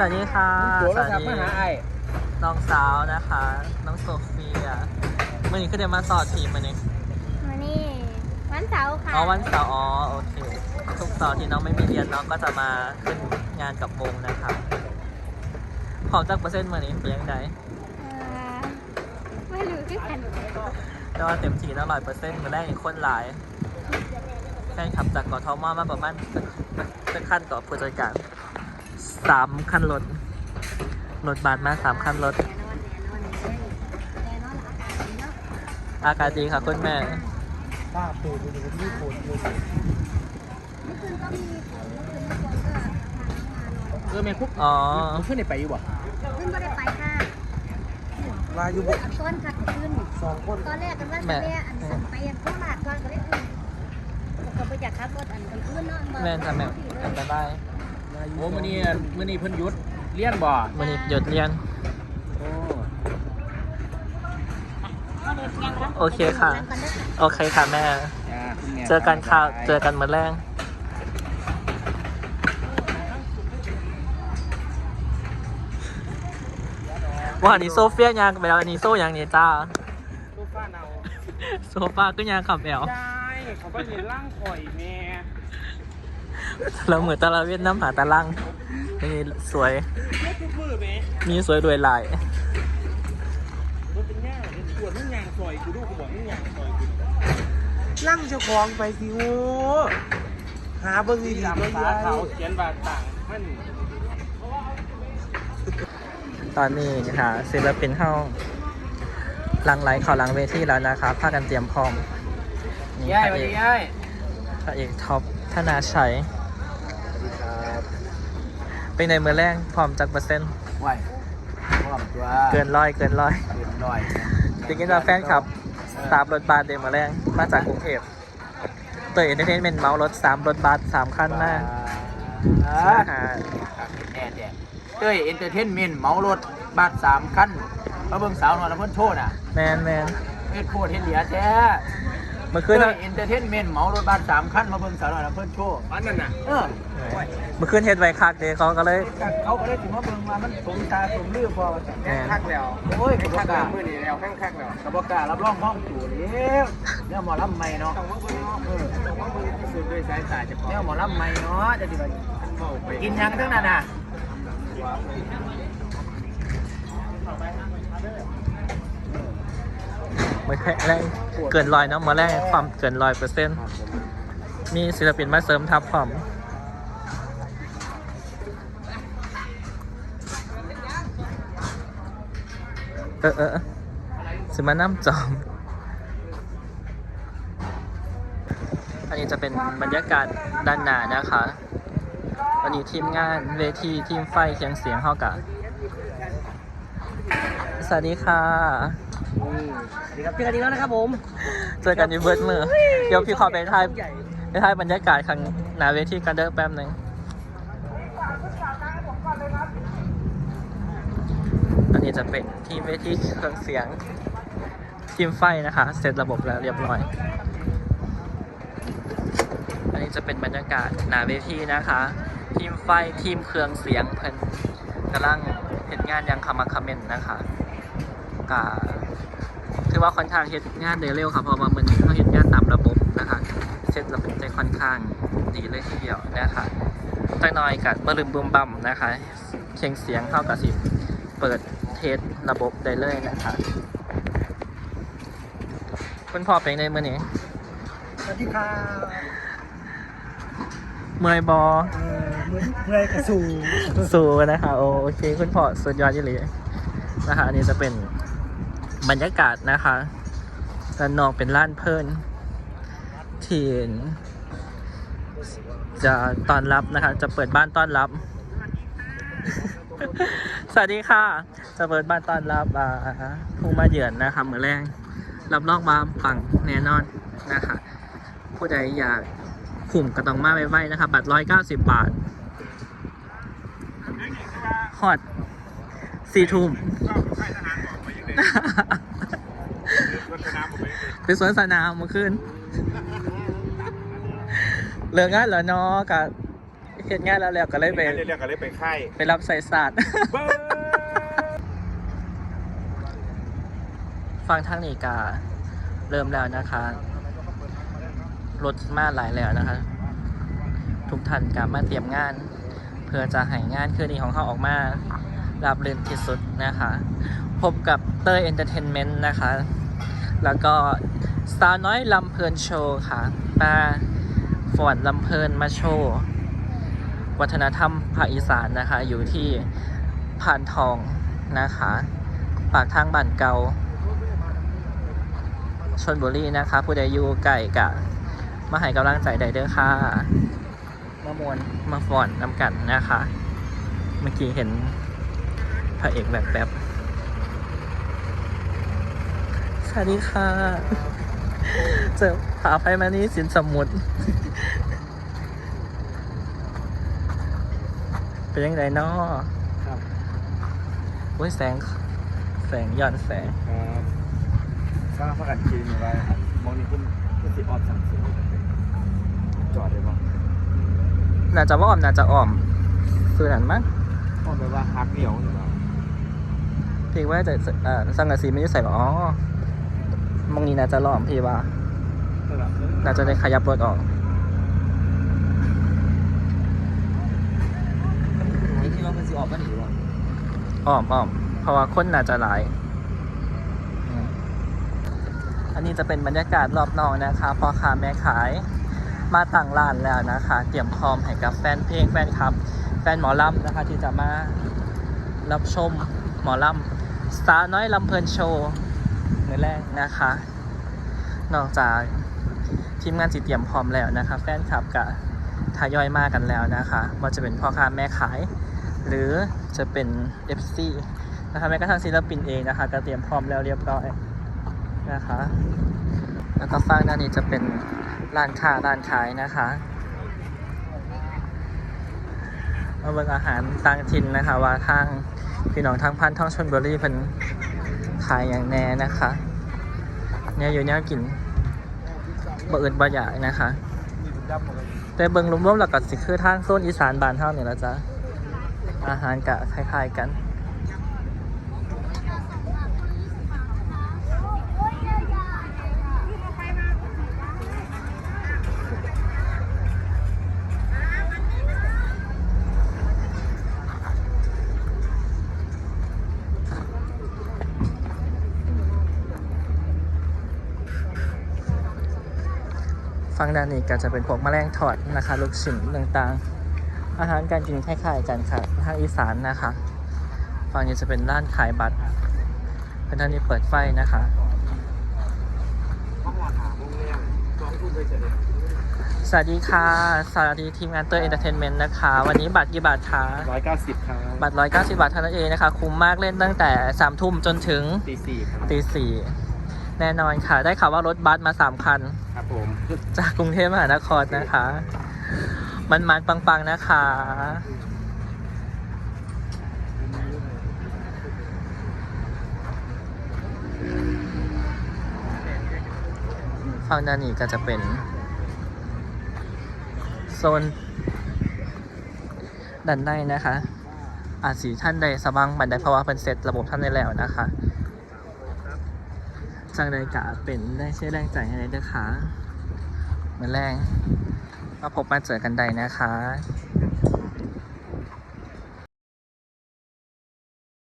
สวัสดีค่ะโทสรวัสศัพท์ดีมาหาไอ้น้องสาวนะคะ น้องโซเฟียวันนี้ก็เดี๋ยวมาสอดทีมวันนี้วันนี้วันเสาร์ค่ะอ๋อวันเสาร์อ๋อโอเคทุกเสาร์ที่น้องไม่มีเรียนน้องก็จะมาขึ้นงานกับวงนะคะพอจากเปอร์เซ็นต์วันนี้เป็นยังไงเอ่อไม่รู้คือกันแต่ว่าเต็มที่แล้วร้อยเปอร์เซ็นต์มาแรกอีกคนหลายแฟนขับจากกทมมาประมาณจะขั้นต่อผู้จัดการ สามคันรถรถบัสมาสามคันรถแน่นอนแน่นอนแน่นอนอากาศดีเนาะอากาศดีค่ะคุณแม่ป้าปูดูดูที่โผล่ดูเมื่อคืนก็มีฝนเมื่อคืนมีฝนก็ทางงานเออแม่คุกอ๋อมันขึ้นในไปอยู่บ่ขึ้นไม่ได้ไปค่ะมาอยู่บ่อันต้นค่ะขึ้นสองคนตอนแรกกันว่าจะเรียอันสันไปอันโคราชก่อนก็ได้ขึ้นก็ไปจากขับรถอันกันขึ้นเนาะแม่นค่ะแม่กลับไปได้ โอ้มื้อนี้มื้อนี้เพิ่นหยุดเลี้ยนบ่วันนี้หยุดเรียน โอ้โอเคค่ะ โอเคค่ะแม่ จ้าคุณแม่เจอกันค่ะเจอกันเมื่อแรงว่าอันนี้โซเฟียยางไปแล้วอันนี้โซยางนี่จ้า ตู้ฟ้าเนาโซฟาก็ยางขับแอลใช่เขาก็เห็นร่างข่อยแม่ เราเหมือนตะลาเวียดน้ำหาตะลังนี่สวย ไม่คือมือแม่มีสวยรวยหลายรถเป็นย่างเป็นปวดมึงยางข่อยกูดูกูบอกมึงยางข่อยกูร่างเจ้าของไปสิโอ้หาเบิ่งดีๆเบิ่งยายเขาเขียนบาต่างมันตอนนี้ค่ะศิลปินเข้าหลังไหลเข่าหลังเวทีแล้วนะคะพากันเตรียมพร้อมนี่ยายพสวัระสเอดีกยายพระเอกท็อป ธนาชัย สวัสดีครับเป็นในมือแรกพร้อมจากเปอร์เซ็นต์ไหวพร้อมตัวเกินร้อยเกินร้อยเกินร้อยจริงๆแล้วแฟนคลับสามรถบัสเดมมาแรงมาจากกรุงเทพเตยเอนเตอร์เทนเมนต์เมารถสามรถบัสสามคันมาอ่าหาแน่แน่เต้ยเอนเตอร์เทนเมนต์เหมารถบัสสามคันมาเบิ่งสาวหน่อยแล้วเพิ่นโชว์น่ะแมนแมนเฮ็ดโคตรเฮ็ดเหลียแท้ เมื่อคืเต้นยเอนเตอร์เทนเมนต์เหมารถบัสสามคันมาเบิ่งสาวหน่อยแล้วเพิ่นโชว์อันนั้นน่ะเออเมื่อคืนเฮ็ดไวคักเดย์เขาก็เลยเขาก็ได้ถึงมาเบิ่งมามันสมตาสมลือพอแม่นคักแล้วโอ้ยคักแล้วมื้อนี้แล้วคักแล้วกระบอกกล้ารับรองห้องตู่แล้วเนี่ยหมอลำใหม่เนาะเออสุดด้วยสายตาจะเนี่ยหมอลำใหม่เนาะจะสิว่ากินหยังทั้งนั้นน่ะ มือแรกเกินร้อยเนาะมือแรกความเกินร้อยเปอร์เซ็นต์มีศิลปินมาเสริมทับพร้อมเออเออเออสิมาน้ำจอม อันนี้จะเป็นบรรยากาศด้านหน้านะคะวันนี้ทีมงานเวทีทีมไฟเคียงเสียงเข้ากับสวัสดีค่ะ ดีครับเจอกันอีกแล้วนะครับผมเจอกันอยู่เบิร์ดมือ เดี๋ยวพี่ขอไปถ่ายไปถ่ายบรรยากาศข้างหน้าเวทีกันเด้อแป๊บหนึ่งอันนี้จะเป็นที่เวทีเครื่องเสียงทีมไฟนะคะ เสร็จระบบแล้วเรียบร้อย อันนี้จะเป็นบรรยากาศหน้าเวทีนะคะ ทีมไฟทีมเครื่องเสียงเพิ่นกำลังเห็นงานอยังคามาคาเมนนะคะกา ถือว่าค่อนข้างเฮ็ดงานได้เร็วครับเพราะว่ามันเขาเฮ็ดงานตามระบบนะคะเซ็ตระบบได้ค่อนข้างดีเลยทีเดียวนะคะจักหน่อยกับบลืมบุมบัมนะคะเชียงเสียงเข้ากับสิเปิดเทสระบบได้เลยนะคะคุณพ่อเป็นในมือนี้สวัสดีค่ะเมื่อยบอเหมือนเพื่อยกระสูสู้นะคะโอโอเคคุณพ่อสุดยอดยี่หลีนะคะอันนี้จะเป็น บรรยากาศนะคะด้านนอกเป็นร้านเพลินที่จะต้อนรับนะคะ จะเปิดบ้านต้อนรับ สวัสดีค่ะ จะเปิดบ้านต้อนรับผู้มาเยือนนะคะเหมือแรงรับรองมาปังแน่นอนนะคะ ผู้ใดอยากขุ่มก็ต้องมาไว้ๆนะคะบัตรร้อยเก้าสิบบาทฮอดสี่ทุ่ม ไปสวนสนามเมื่อคืนเลิกงานแล้วเนาะกับเห็นงานแล้วแล้วก็เลยไป เรื่องกันเลยไปค่ายไปรับใส่ศาสตร์ เบิ้ฟังทางนี้กาเริ่มแล้วนะคะ รถมาหลายแล้วนะคะ ทุกท่านกามาเตรียมงาน เพื่อจะให้งานคืนนี้ของเขาออกมาราบรื่นที่สุดนะคะ พบกับเตอร์เอนเตอร์เทนเมนต์นะคะ แล้วก็สาวน้อยลำเพลินโชว์ค่ะ มาฟอนลำเพลินมาโชว์ วัฒนธรรมภาคอีสานนะคะ อยู่ที่ผ่านทองนะคะ ปากทางบ้านเกาชนบุรีนะคะ ผู้ใดอยู่ไก่กะมาให้กำลังใจได้เด้อค่ะมามวนมาฟอนนำกันนะคะ เมื่อกี้เห็นพระเอกแบบแบบๆ สวัสดีค่ะ เจอผาไฟมานี่สินสมุทรเป็นยังไงเนาะครับอุ้ยแสง แสงย้อนแสงครับก็พักกันกินอะไรมองนี่คุณคุณสิออดสั่งซื้อจอดได้ป่ะน่าจะว่าออมน่าจะอ่อมคือหันมั้งออดไปว่าฮักเหนียวหรือเปล่าพี่ว่าจะเอ่อสังกะสีไม่ได้ใส่บอกอ๋อ มองนี้น่าจะหล่อมพี่ว่า น่าจะได้ขยับรถออกนี่ที่ว่ามันสิออกกันหรือเปล่าอ้อมอ้อมเพราะว่าคนน่าจะหลายอืมอันนี้จะเป็นบรรยากาศรอบนอกนะคะพ่อค้าแม่ขายมาตั้งร้านแล้วนะคะ เตรียมพร้อมให้กับแฟนเพลงแฟนคลับ แฟนหมอลำนะคะ ที่จะมารับชมหมอลำสตาร์น้อยลำเพลินโชว์ ในแรกนะคะ นอกจากทีมงานสิเตรียมพร้อมแล้วนะคะ แฟนคลับกับทยอยมากันแล้วนะคะว่าจะเป็นพ่อค้าแม่ขาย หรือจะเป็น FC นะคะแม้กระทั่งศิลปินเองนะคะก็เตรียมพร้อมแล้วเรียบร้อยนะคะ แล้วก็ฝั่งด้านนี้จะเป็นร้านค้าร้านขายนะคะมาเบิ่งอาหารต่างถิ่นนะคะ ว่าทางพี่น้องทางพันท่องชนบุรีเพิ่น ขายอย่างแน่นะคะเนี่ยอยู่เนี่ยกินบ่อื่นบะอยากนะคะ แต่เบิ่งรวมๆหลักก็สิคือทางโซนอีสานบานเท่าเนี่ยละจ้ะอาหารกะคล้ายๆกัน ฝั่งด้านนี้ก็จะเป็นพวกแมลงทอดนะคะ ลูกชิ้นต่างๆ อาหารการกินคล้ายๆกันค่ะทางอีสานนะคะฝั่งนี้จะเป็นร้านขายบัตรเป็นท่านนี้เปิดไฟนะคะสวัสดีค่ะ สวัสดีทีมงานเตอร์เอนเตอร์เทนเมนต์นะคะ วันนี้บัตรกี่บาทคะร้อยเก้าสิบครับบัตร190บาทเท่านั้นเองนะคะ คุ้มมากเล่นตั้งแต่3ทุ่มจนถึงตีสี่ครับตีสี่ แน่นอนค่ะ ได้ข่าวว่ารถบัสมา3คัน ครับผม จากกรุงเทพมหานครนะคะ มันมันๆปังๆนะคะ ฝั่งด้านนี้ก็จะเป็น โซนด้านในนะคะ อาจสีท่านใดสว่างบันไดเพราะว่าเป็นเสร็จระบบท่านได้แล้วนะคะ จังใดกะเป็นได้เชื่อแรงใจให้ได้ด้วยค่ะเหมือนแรงมาพบมาเจอกันใดนะคะ